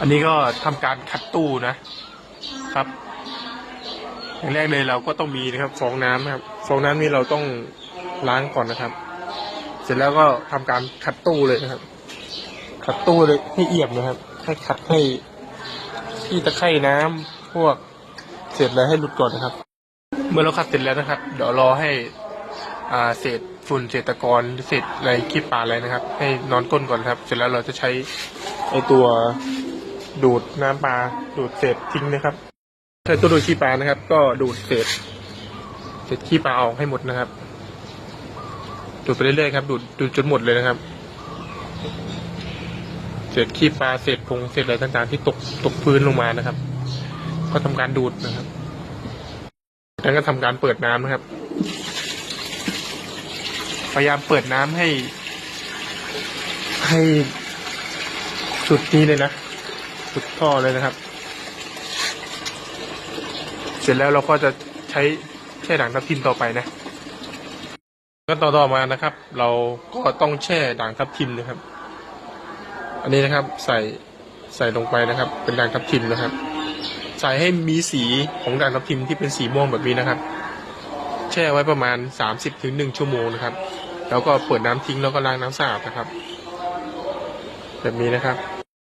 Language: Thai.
อันนี้ก็ทำการคัดตู้นะครับอย่างแรกเลยเราก็ต้องมีนะครับฟองน้ำนะครับฟองน้ำนี่เราต้องล้างก่อนนะครับ เสร็จแล้วก็ทำการคัดตู้เลยนะครับขัดตู้เลยให้เอี่ยมนะครับ ให้ขัดให้ที่ตะไคร่น้ำพวกเศษอะไรให้หลุดก่อนนะครับ เมื่อเราขัดเสร็จแล้วนะครับ เดี๋ยวรอให้อ่าเศษฝุ่นเศษตะกอนเศษอะไรขี้ปลาอะไรนะครับ ให้นอนก้นก่อนครับ เสร็จแล้วเราจะใช้ไอตัว ดูดน้ำปลาดูดเศษทิ้งนะครับใช้ตัวดูดขี้ปลานะครับ ก็ดูดเศษเศษขี้ปลาออกให้หมดนะครับ ดูดไปเรื่อยๆครับ ดูดดูดจนหมดเลยนะครับ เศษขี้ปลาเศษผงเศษอะไรต่างๆ ที่ตกตกพื้นลงมานะครับ ก็ทำการดูดนะครับแล้วก็ทำการเปิดน้ำนะครับ พยายามเปิดน้ำให้ ให้สุดนี้เลยนะ สุดท่อเลยนะครับ เสร็จแล้วเราก็จะใช้แช่ด่างทับทิมต่อไปนะก็ต่อต่อมานะครับ เราก็ต้องแช่ด่างทับทิมนะครับ อันนี้นะครับใส่ใส่ลงไปนะครับ เป็นด่างทับทิมนะครับ ใส่ให้มีสีของด่างทับทิมที่เป็นสีม่วงแบบนี้นะครับ แช่ไว้ประมาณสามสิบถึงหนึ่งชั่วโมงนะครับ แล้วก็เปิดน้ำทิ้งแล้วก็ล้างน้ำสะอาดนะครับ แบบนี้นะครับ